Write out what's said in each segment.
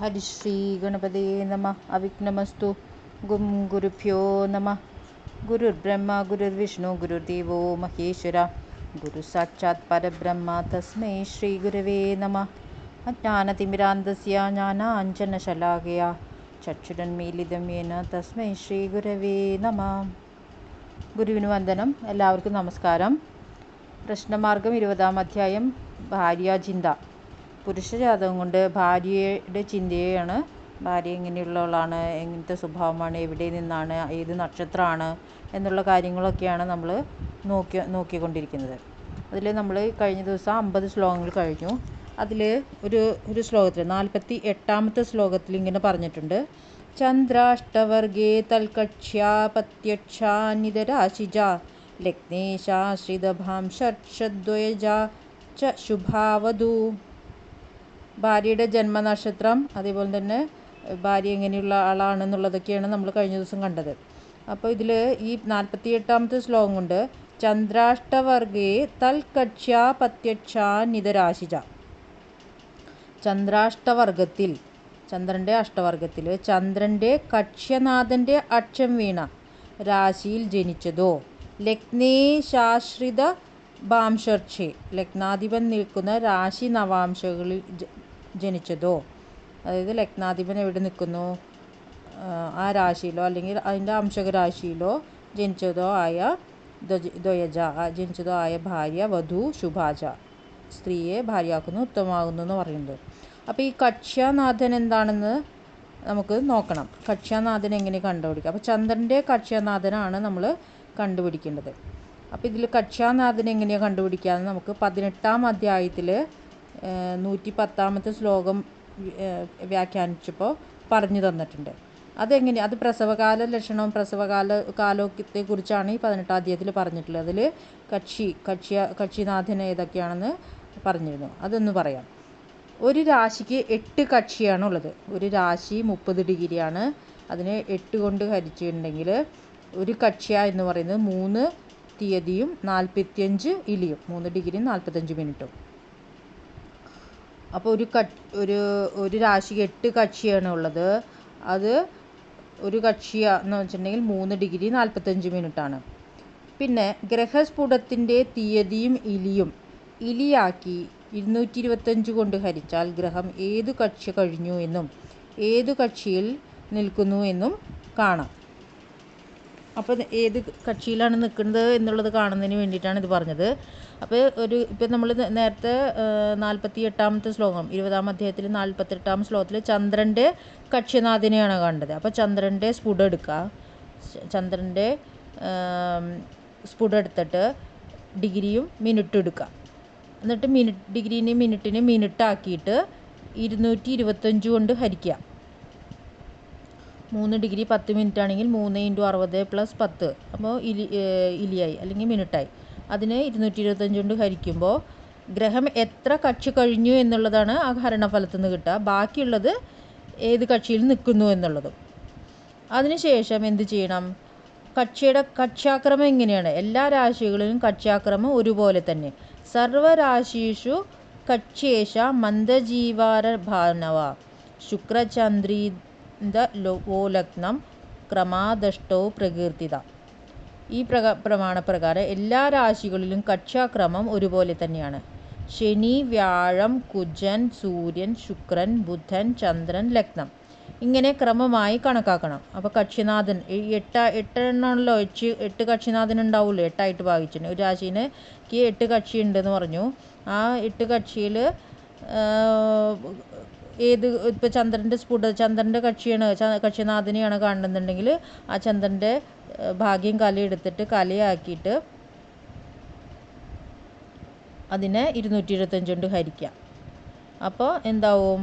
ഹരിശ്രീ ഗണപതേ നമ അവിഘ്നമസ്തു ഗും ഗുരുഭ്യോ നമ ഗുരുർബ്രഹ്മ ഗുരുർവിഷ്ണു ഗുരുദേവോ മഹേശ്വര ഗുരു സാക്ഷാത് പരബ്രഹ്മ തസ്മൈ ശ്രീ ഗുരുവേ നമ അജ്ഞാനതിമിരാന്തസ്യ ജ്ഞാനാഞ്ജനശലാകയ ചക്ഷുരന്മീലിതം യേന തസ്മൈ ശ്രീ ഗുരവേ നമ ഗുരുവിന് വന്ദനം എല്ലാവർക്കും നമസ്കാരം. പ്രശ്നമാർഗം ഇരുപതാം അധ്യായം. ഭാര്യാചിന്ത പുരുഷജാതകം കൊണ്ട് ഭാര്യയുടെ ചിന്തയാണ്. ഭാര്യ എങ്ങനെയുള്ളവളാണ് എങ്ങനത്തെ സ്വഭാവമാണ് എവിടെ നിന്നാണ് ഏത് നക്ഷത്രമാണ് എന്നുള്ള കാര്യങ്ങളൊക്കെയാണ് നമ്മൾ നോക്കി നോക്കിക്കൊണ്ടിരിക്കുന്നത്. അതിൽ നമ്മൾ കഴിഞ്ഞ ദിവസം അമ്പത് ശ്ലോകങ്ങൾ കഴിഞ്ഞു. അതിൽ ഒരു ഒരു ശ്ലോകത്തിൽ നാൽപ്പത്തി എട്ടാമത്തെ ശ്ലോകത്തിൽ ഇങ്ങനെ പറഞ്ഞിട്ടുണ്ട്. ചന്ദ്രാഷ്ടവർഗേ തൽക്കക്ഷ്യാപത്യക്ഷാനിതരാശിജ ലഗ്നേശാശ്രിതഭാം ഷർഷദ്വയജ ച ശുഭാവധു. ഭാര്യയുടെ ജന്മനക്ഷത്രം അതേപോലെ തന്നെ ഭാര്യ എങ്ങനെയുള്ള ആളാണെന്നുള്ളതൊക്കെയാണ് നമ്മൾ കഴിഞ്ഞ ദിവസം കണ്ടത്. അപ്പോൾ ഇതിൽ ഈ നാൽപ്പത്തി എട്ടാമത്തെ ശ്ലോകം കൊണ്ട് ചന്ദ്രാഷ്ടവർഗേ തൽക്കക്ഷ്യാപത്യക്ഷ നിതരാശിജ ചന്ദ്രാഷ്ടവർഗത്തിൽ ചന്ദ്രന്റെ അഷ്ടവർഗത്തിൽ ചന്ദ്രന്റെ കക്ഷ്യനാഥന്റെ അക്ഷം വീണ രാശിയിൽ ജനിച്ചതോ ലഗ്നേശാശ്രിത ഭാംശർക്ഷേ ലഗ്നാധിപൻ നിൽക്കുന്ന രാശി നവാംശകളിൽ ജനിച്ചതോ? അതായത് ലഗ്നാധിപൻ എവിടെ നിൽക്കുന്നു? ആ രാശിയിലോ അല്ലെങ്കിൽ അതിന്റെ അംശകരാശിയിലോ ജനിച്ചതോ ആയ ദ്വയജ ജനിച്ചതോ ആയ ഭാര്യ വധു ശുഭാജ സ്ത്രീയെ ഭാര്യയാക്കുന്നു ഉത്തമമാകുന്നു എന്ന് പറയുന്നത്. അപ്പോൾ ഈ കക്ഷ്യനാഥൻ എന്താണെന്ന് നമുക്ക് നോക്കണം. കക്ഷ്യനാഥൻ എങ്ങനെ കണ്ടുപിടിക്കുക അപ്പോൾ ചന്ദ്രന്റെ കക്ഷ്യനാഥനാണ് നമ്മൾ കണ്ടുപിടിക്കേണ്ടത്. അപ്പോൾ ഇതിൽ കക്ഷ്യാനാഥൻ എങ്ങനെയാണ് കണ്ടുപിടിക്കുക നമുക്ക് പതിനെട്ടാം അധ്യായത്തിൽ നൂറ്റി പത്താമത്തെ ശ്ലോകം വ്യാഖ്യാനിച്ചപ്പോൾ പറഞ്ഞു തന്നിട്ടുണ്ട്. അതെങ്ങനെ അത് പ്രസവകാല ലക്ഷണവും പ്രസവകാല കാലത്തെ കുറിച്ചാണ് ഈ പതിനെട്ടാം അധ്യായത്തിൽ പറഞ്ഞിട്ടുള്ളത്. അതിൽ കക്ഷി കക്ഷി കക്ഷിനാഥൻ ഏതൊക്കെയാണെന്ന് പറഞ്ഞിരുന്നു. അതൊന്ന് പറയാം. ഒരു രാശിക്ക് എട്ട് കക്ഷിയാണുള്ളത്. ഒരു രാശി മുപ്പത് ഡിഗ്രിയാണ്. അതിനെ എട്ട് കൊണ്ട് ഹരിച്ചിട്ടുണ്ടെങ്കിൽ ഒരു കക്ഷ്യ എന്ന് പറയുന്നത് മൂന്ന് തീയതിയും നാൽപ്പത്തിയഞ്ച് ഇലിയും. മൂന്ന് ഡിഗ്രിയും നാൽപ്പത്തഞ്ച് മിനിറ്റും. അപ്പോൾ ഒരു ഒരു ഒരു രാശിക്ക് എട്ട് കക്ഷിയാണ് ഉള്ളത്. അത് ഒരു കക്ഷിയ എന്ന് വെച്ചിട്ടുണ്ടെങ്കിൽ മൂന്ന് ഡിഗ്രി നാൽപ്പത്തഞ്ച് മിനിറ്റാണ്. പിന്നെ ഗ്രഹസ്ഫുടത്തിന്റെ തീയതിയും ഇലിയും. ഇലിയാക്കി ഇരുന്നൂറ്റി ഇരുപത്തഞ്ച് കൊണ്ട് ഹരിച്ചാൽ ഗ്രഹം ഏത് കക്ഷി കഴിഞ്ഞു എന്നും ഏത് കക്ഷിയിൽ നിൽക്കുന്നു എന്നും കാണാം. അപ്പോൾ ഏത് കക്ഷിയിലാണ് നിൽക്കുന്നത് എന്നുള്ളത് കാണുന്നതിന് വേണ്ടിയിട്ടാണ് ഇത് പറഞ്ഞത്. അപ്പോൾ ഒരു ഇപ്പം നമ്മൾ നേരത്തെ നാൽപ്പത്തി എട്ടാമത്തെ ശ്ലോകം ഇരുപതാം അധ്യായത്തിൽ നാൽപ്പത്തി എട്ടാം ശ്ലോകത്തിൽ ചന്ദ്രന്റെ കക്ഷ്യനാഥിനെയാണ് കണ്ടത്. അപ്പോൾ ചന്ദ്രന്റെ സ്ഫുടം എടുക്കുക ചന്ദ്രന്റെ സ്ഫുടം എടുത്തിട്ട് ഡിഗ്രിയും മിനിറ്റും എടുക്കുക എന്നിട്ട് മിനിറ്റ് ഡിഗ്രീനെയും മിനിറ്റിനെയും മിനിറ്റ് ആക്കിയിട്ട് ഇരുന്നൂറ്റി ഇരുപത്തഞ്ച് കൊണ്ട് ഹരിക്കുക മൂന്ന് ഡിഗ്രി പത്ത് മിനിറ്റ് ആണെങ്കിൽ മൂന്ന് ഇന്റു അറുപത് പ്ലസ് പത്ത്. അപ്പോൾ ഇലി ഇലിയായി അല്ലെങ്കിൽ മിനിറ്റായി അതിനെ ഇരുന്നൂറ്റി ഇരുപത്തഞ്ച് കൊണ്ട് ഹരിക്കുമ്പോൾ ഗ്രഹം എത്ര കക്ഷി കഴിഞ്ഞു എന്നുള്ളതാണ് ആ ഹരണഫലത്തു നിന്ന് കിട്ടുക. ബാക്കിയുള്ളത് ഏത് കക്ഷിയിൽ നിൽക്കുന്നു എന്നുള്ളതും. അതിനുശേഷം എന്ത് ചെയ്യണം? കക്ഷിയുടെ കക്ഷ്യാക്രമം എങ്ങനെയാണ്? എല്ലാ രാശികളിലും കക്ഷ്യാക്രമം ഒരുപോലെ തന്നെ. സർവരാശിഷു കക്ഷ്യേഷ മന്ദജീവാര ഭാനവ ശുക്രചന്ദ്രീ ലഗ്നം ക്രമാദഷ്ടോ പ്രകീർത്തിത. ഈ പ്രക പ്രമാണപ്രകാരം എല്ലാ രാശികളിലും കക്ഷാക്രമം ഒരുപോലെ തന്നെയാണ്. ശനി വ്യാഴം കുജൻ സൂര്യൻ ശുക്രൻ ബുധൻ ചന്ദ്രൻ ലഗ്നം. ഇങ്ങനെ ക്രമമായി കണക്കാക്കണം. അപ്പോൾ കക്ഷിനാഥൻ എട്ട എട്ടെണ്ണമാണല്ലോ എച്ച് എട്ട് കക്ഷിനാഥൻ ഉണ്ടാവുള്ളൂ എട്ടായിട്ട് ഭാവിച്ചിട്ടുണ്ട് ഒരു രാശിക്ക് എട്ട് കക്ഷി ഉണ്ടെന്ന് പറഞ്ഞു. ആ എട്ട് കക്ഷിയിൽ ഏത് ഇപ്പോൾ ചന്ദ്രന്റെ സ്ഫുട ചന്ദ്രന്റെ കക്ഷിയാണ് കക്ഷിനാഥനെയാണ് കാണുന്നുണ്ടെങ്കിൽ ആ ചന്ദ്രന്റെ ഭാഗ്യം കല എടുത്തിട്ട് കലയാക്കിയിട്ട് അതിനെ ഇരുന്നൂറ്റി ഇരുപത്തഞ്ച് കൊണ്ട് ഹരിക്കാം. അപ്പോൾ എന്താവും?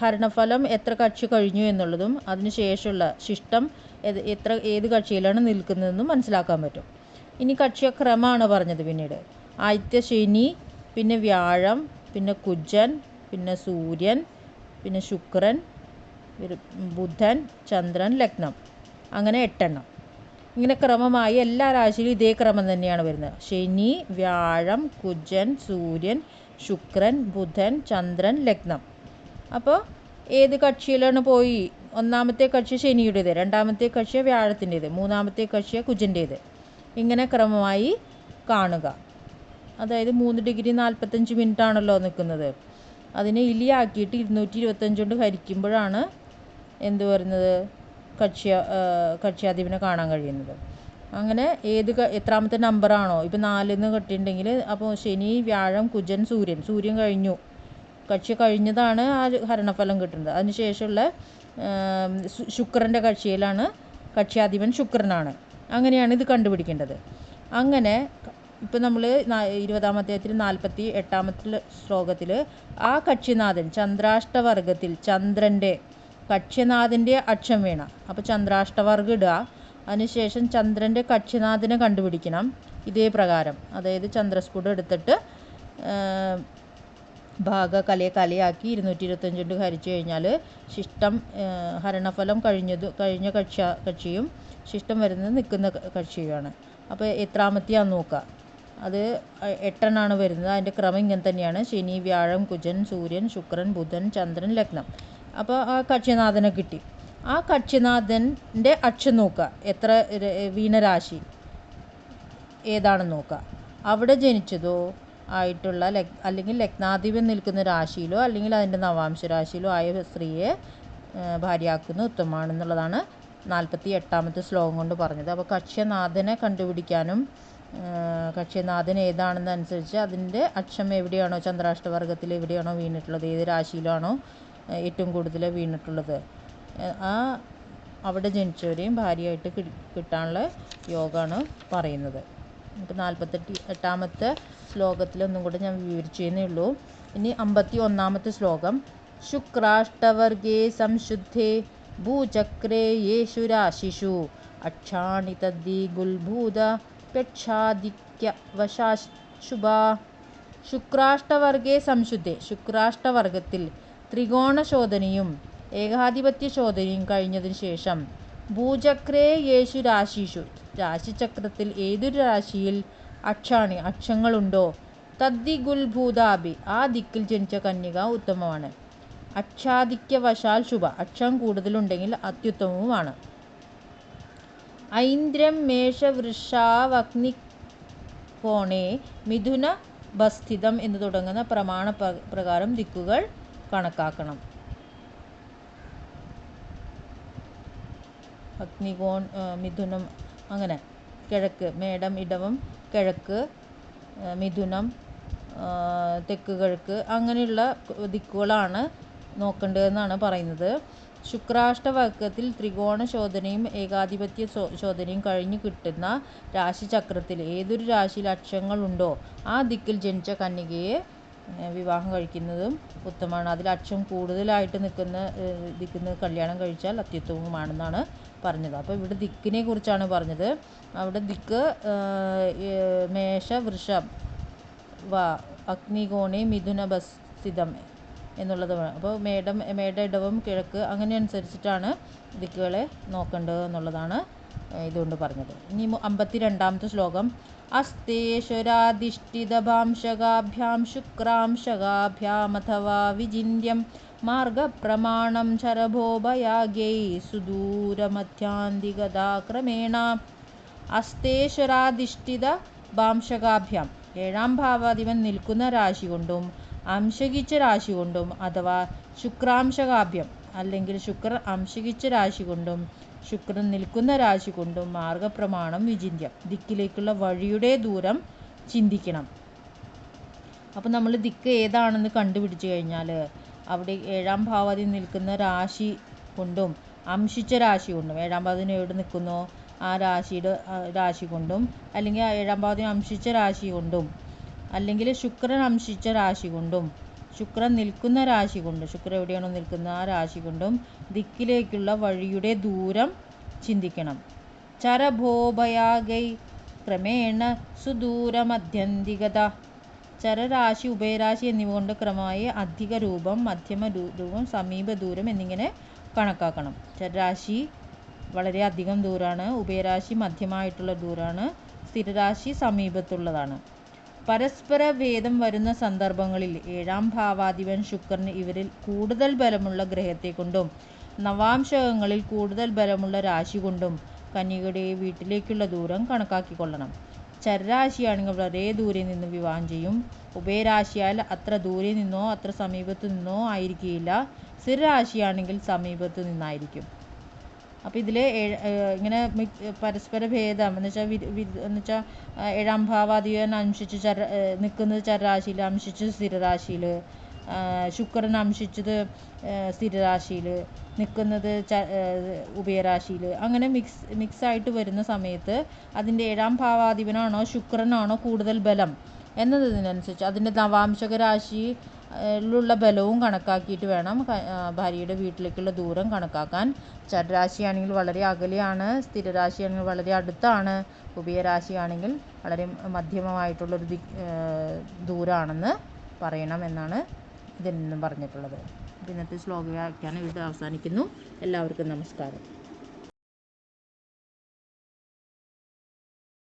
ഹരണഫലം എത്ര കക്ഷി കഴിഞ്ഞു എന്നുള്ളതും അതിന് ശേഷമുള്ള ശിഷ്ടം എത്ര ഏത് കക്ഷിയിലാണ് നിൽക്കുന്നതെന്നും മനസ്സിലാക്കാൻ പറ്റും. ഇനി കക്ഷ്യക്രമമാണ് പറഞ്ഞത് പിന്നീട്. ആദ്യത്തെ ശനി പിന്നെ വ്യാഴം പിന്നെ കുജൻ പിന്നെ സൂര്യൻ പിന്നെ ശുക്രൻ ബുധൻ ചന്ദ്രൻ ലഗ്നം. അങ്ങനെ എട്ടെണ്ണം. ഇങ്ങനെ ക്രമമായി എല്ലാ രാശിയിലും ഇതേ ക്രമം തന്നെയാണ് വരുന്നത്. ശനി വ്യാഴം കുജൻ സൂര്യൻ ശുക്രൻ ബുധൻ ചന്ദ്രൻ ലഗ്നം. അപ്പോൾ ഏത് കക്ഷിയിലാണ് പോയി? ഒന്നാമത്തെ കക്ഷി ശനിയുടേത് രണ്ടാമത്തെ കക്ഷി വ്യാഴത്തിന്റേത് മൂന്നാമത്തെ കക്ഷി കുജന്റേത്. ഇങ്ങനെ ക്രമമായി കാണുക. അതായത് മൂന്ന് ഡിഗ്രി നാൽപ്പത്തഞ്ച് മിനിറ്റ് ആണല്ലോ നിൽക്കുന്നത്. അതിനെ ഇലിയാക്കിയിട്ട് ഇരുന്നൂറ്റി ഇരുപത്തഞ്ച് കൊണ്ട് ഹരിക്കുമ്പോഴാണ് എന്ത് വരുന്നത് കക്ഷി കക്ഷ്യാധിപനെ കാണാൻ കഴിയുന്നത്. അങ്ങനെ ഏത് എത്രാമത്തെ നമ്പറാണോ? ഇപ്പം നാലെന്ന് കെട്ടിയിട്ടുണ്ടെങ്കിൽ അപ്പോൾ ശനി വ്യാഴം കുജൻ സൂര്യൻ. സൂര്യൻ കഴിഞ്ഞു. കക്ഷി കഴിഞ്ഞതാണ് ആ ഹരണഫലം കിട്ടുന്നത്. അതിനുശേഷമുള്ള ശുക്രന്റെ കക്ഷിയിലാണ് കക്ഷ്യാധിപൻ ശുക്രനാണ്. അങ്ങനെയാണ് ഇത് കണ്ടുപിടിക്കേണ്ടത്. അങ്ങനെ ഇപ്പം നമ്മൾ ഇരുപതാം അധ്യായത്തിൽ നാൽപ്പത്തി എട്ടാമത്തെ ശ്ലോകത്തിൽ ആ കക്ഷിനാഥൻ ചന്ദ്രാഷ്ടവർഗത്തിൽ ചന്ദ്രന്റെ കക്ഷ്യനാഥന്റെ അക്ഷം വീണ. അപ്പോൾ ചന്ദ്രാഷ്ടവർഗം ഇടുക. അതിനുശേഷം ചന്ദ്രന്റെ കക്ഷിനാഥനെ കണ്ടുപിടിക്കണം. ഇതേ പ്രകാരം. അതായത് ചന്ദ്രസ്ഫുടം എടുത്തിട്ട് ഭാഗ കലയെ കലയാക്കി ഇരുന്നൂറ്റി ഇരുപത്തഞ്ച് കൊണ്ട് ഹരിച്ചു കഴിഞ്ഞാൽ ശിഷ്ടം ഹരണഫലം കഴിഞ്ഞത് കഴിഞ്ഞ കക്ഷ കക്ഷിയും ശിഷ്ടം വരുന്നത് നിൽക്കുന്ന കക്ഷിയുമാണ്. അപ്പോൾ എത്രാമത്തെയാണ് നോക്കുക. അത് എട്ടെണ്ണമാണ് വരുന്നത്. അതിന്റെ ക്രമം ഇങ്ങനെ തന്നെയാണ്. ശനി വ്യാഴം കുജൻ സൂര്യൻ ശുക്രൻ ബുധൻ ചന്ദ്രൻ ലഗ്നം. അപ്പോൾ ആ കക്ഷിനാഥനെ കിട്ടി. ആ കക്ഷിനാഥന്റെ അക്ഷം നോക്കുക. എത്ര വീണരാശി ഏതാണെന്ന് നോക്കുക. അവിടെ ജനിച്ചതോ ആയിട്ടുള്ള ലഗ് അല്ലെങ്കിൽ ലഗ്നാധിപൻ നിൽക്കുന്ന രാശിയിലോ അല്ലെങ്കിൽ അതിന്റെ നവാംശ രാശിയിലോ ആയ സ്ത്രീയെ ഭാര്യയാക്കുന്ന ഉത്തമമാണെന്നുള്ളതാണ് നാൽപ്പത്തി എട്ടാമത്തെ ശ്ലോകം കൊണ്ട് പറഞ്ഞത്. അപ്പോൾ കക്ഷ്യനാഥനെ കണ്ടുപിടിക്കാനും ആ, കക്ഷ്യനാഥൻ ഏതാണെന്നനുസരിച്ച് അതിന്റെ അക്ഷം എവിടെയാണോ ചന്ദ്രാഷ്ടവർഗത്തിൽ എവിടെയാണോ വീണിട്ടുള്ളത് ഏത് രാശിയിലാണോ ഏറ്റവും കൂടുതൽ വീണിട്ടുള്ളത്. ആ, ആ അവിടെ ജനിച്ചവരെയും ഭാര്യയായിട്ട് കിട്ടാനുള്ള യോഗമാണ് പറയുന്നത്. നമുക്ക് നാൽപ്പത്തെട്ട് എട്ടാമത്തെ ശ്ലോകത്തിലൊന്നും കൂടെ ഞാൻ വിവരിച്ചേന്നേ ഉള്ളൂ. ഇനി അമ്പത്തി ഒന്നാമത്തെ ശ്ലോകം. ശുക്രാഷ്ടവർഗേ സംശുദ്ധേ ഭൂചക്രേ യേശുരാശിഷു. അക്ഷാണി തദ്ദി ഗുൽഭൂത പ്രക്ഷാദിക്യവശാശുഭ ശുക്രാഷ്ടവർഗേ സംശുദ്ധേ. ശുക്രാഷ്ടവർഗത്തിൽ ത്രികോണശോധനയും ഏകാധിപത്യ ശോധനയും കഴിഞ്ഞതിന് ശേഷം ഭൂചക്രേ യേശു രാശിഷു. രാശിചക്രത്തിൽ ഏതൊരു രാശിയിൽ അക്ഷാണി അക്ഷങ്ങളുണ്ടോ? തദ്ദി ഗുൽഭൂതാബി ആ ദിക്കിൽ ജനിച്ച കന്യക ഉത്തമമാണ്. അക്ഷാധിക്യവശാൽ ശുഭ. അക്ഷം കൂടുതലുണ്ടെങ്കിൽ അത്യുത്തമവുമാണ്. ഐന്ദ്രം മേഷവൃഷാവഗ്നി കോണേ മിഥുന ബസ്ഥിതം എന്ന് തുടങ്ങുന്ന പ്രമാണ പ്ര- പ്രകാരം ദിക്കുകൾ കണക്കാക്കണം. അഗ്നികോൺ മിഥുനം അങ്ങനെ കിഴക്ക് മേടം ഇടവം കിഴക്ക് മിഥുനം തെക്ക് കിഴക്ക് അങ്ങനെയുള്ള ദിക്കുകളാണ് നോക്കേണ്ടതെന്നാണ് പറയുന്നത്. ശുക്രാഷ്ടവർഗത്തിൽ ത്രികോണ ശോധനയും ഏകാധിപത്യ ശോധനയും കഴിഞ്ഞ് കിട്ടുന്ന രാശിചക്രത്തിൽ ഏതൊരു രാശിയിൽ അക്ഷങ്ങളുണ്ടോ ആ ദിക്കിൽ ജനിച്ച കന്യകയെ വിവാഹം കഴിക്കുന്നതും ഉത്തമമാണ്. അതിൽ അക്ഷം കൂടുതലായിട്ട് നിൽക്കുന്ന ദിക്കുന്ന കല്യാണം കഴിച്ചാൽ അത്യുത്തമമാണെന്നാണ് പറഞ്ഞത്. അപ്പോൾ ഇവിടെ ദിക്കിനെ കുറിച്ചാണ് പറഞ്ഞത്. അവിടെ ദിക്ക് മേഷ വൃഷം വ അഗ്നികോണി മിഥുന ബസ്ഥിതം എന്നുള്ളത് അപ്പോൾ മേടം ഇടവും കിഴക്ക് അങ്ങനെ അനുസരിച്ചിട്ടാണ് ദിക്കുകളെ നോക്കേണ്ടത് എന്നുള്ളതാണ് ഇതുകൊണ്ട് പറഞ്ഞത്. ഇനി അമ്പത്തി രണ്ടാമത്തെ ശ്ലോകം. അസ്തേശ്വരാധിഷ്ഠിതഭാംശകാഭ്യാം ശുക്രാംശകാഭ്യാമഥവാ വിചിന്യം മാർഗപ്രമാണം ചരഭോഭയാഗ്യൈ സുദൂരമധ്യാന്തികതാക്രമേണ. അസ്തേശ്വരാധിഷ്ഠിത ഭാംശകാഭ്യാം ഏഴാം ഭാവാധിപൻ നിൽക്കുന്ന രാശി കൊണ്ടും അംശകിച്ച രാശി കൊണ്ടും അഥവാ ശുക്രാംശകാഭ്യം അല്ലെങ്കിൽ ശുക്രൻ അംശകിച്ച രാശി കൊണ്ടും ശുക്രൻ നിൽക്കുന്ന രാശി കൊണ്ടും മാർഗപ്രമാണം വിചിന്യം ദിക്കിലേക്കുള്ള വഴിയുടെ ദൂരം ചിന്തിക്കണം. അപ്പോൾ നമ്മൾ ദിക്ക് ഏതാണെന്ന് കണ്ടുപിടിച്ചു കഴിഞ്ഞാൽ അവിടെ ഏഴാം ഭാവതി നിൽക്കുന്ന രാശി കൊണ്ടും അംശിച്ച രാശി കൊണ്ടും ഏഴാം ഭാവതി എവിടെ നിൽക്കുന്നോ? ആ രാശിയുടെ രാശി കൊണ്ടും അല്ലെങ്കിൽ ആ ഏഴാം ഭാവതി അംശിച്ച രാശി കൊണ്ടും അല്ലെങ്കിൽ ശുക്രൻ അംശിച്ച രാശി കൊണ്ടും ശുക്രൻ നിൽക്കുന്ന രാശി കൊണ്ട് ശുക്രൻ എവിടെയാണോ നിൽക്കുന്നത് ആ രാശി കൊണ്ടും ദിക്കിലേക്കുള്ള വഴിയുടെ ദൂരം ചിന്തിക്കണം. ചരഭോഭയാഗൈ ക്രമേണ സുദൂരമധ്യന്തികത. ചരരാശി ഉഭയരാശി എന്നിവ കൊണ്ട് ക്രമമായി അധിക രൂപം മധ്യമ രൂപം സമീപ ദൂരം എന്നിങ്ങനെ കണക്കാക്കണം. ചരരാശി വളരെ അധികം ദൂരമാണ് ഉഭയരാശി മധ്യമായിട്ടുള്ള ദൂരമാണ് സ്ഥിരരാശി സമീപത്തുള്ളതാണ്. പരസ്പര ഭേദം വരുന്ന സന്ദർഭങ്ങളിൽ ഏഴാം ഭാവാധിപൻ ശുക്രൻ ഇവരിൽ കൂടുതൽ ബലമുള്ള ഗ്രഹത്തെ കൊണ്ടും നവാംശകങ്ങളിൽ കൂടുതൽ ബലമുള്ള രാശി കൊണ്ടും കന്യകയുടെ വീട്ടിലേക്കുള്ള ദൂരം കണക്കാക്കിക്കൊള്ളണം. ചരരാശിയാണെങ്കിൽ വളരെ ദൂരെ നിന്ന് വിവാഹം ചെയ്യും. ഉഭയരാശിയാൽ അത്ര ദൂരെ നിന്നോ അത്ര സമീപത്തു നിന്നോ ആയിരിക്കില്ല സ്ഥിരരാശിയാണെങ്കിൽ സമീപത്തു നിന്നായിരിക്കും. അപ്പോൾ ഇതിൽ ഇങ്ങനെ പരസ്പര ഭേദം. എന്ന് വെച്ചാൽ എന്ന് വെച്ചാൽ ഏഴാം ഭാവാധിപൻ അംശിച്ച് ചര നിൽക്കുന്നത് ചരരാശിയിൽ അംശിച്ച് സ്ഥിരരാശിയിൽ ശുക്രൻ അംശിച്ചത് സ്ഥിരരാശിയിൽ നിൽക്കുന്നത് ച ഉഭയരാശിയിൽ അങ്ങനെ മിക്സ് മിക്സായിട്ട് വരുന്ന സമയത്ത് അതിന്റെ ഏഴാം ഭാവാധിപനാണോ ശുക്രനാണോ കൂടുതൽ ബലം? എന്നതിനനുസരിച്ച് അതിന്റെ നവാംശക രാശി ലുള്ള ബലവും കണക്കാക്കിയിട്ട് വേണം ഭാര്യയുടെ വീട്ടിലേക്കുള്ള ദൂരം കണക്കാക്കാൻ. ചരരാശിയാണെങ്കിൽ വളരെ അകലെയാണ് സ്ഥിരരാശിയാണെങ്കിൽ വളരെ അടുത്താണ് ഉഭയരാശിയാണെങ്കിൽ വളരെ മധ്യമമായിട്ടുള്ളൊരു ദി ദൂരമാണെന്ന് പറയണം എന്നാണ് ഇതിൽ നിന്നും പറഞ്ഞിട്ടുള്ളത്. ഇന്നത്തെ ശ്ലോക വ്യാഖ്യാനം ഇവിടെ അവസാനിക്കുന്നു. എല്ലാവർക്കും നമസ്കാരം.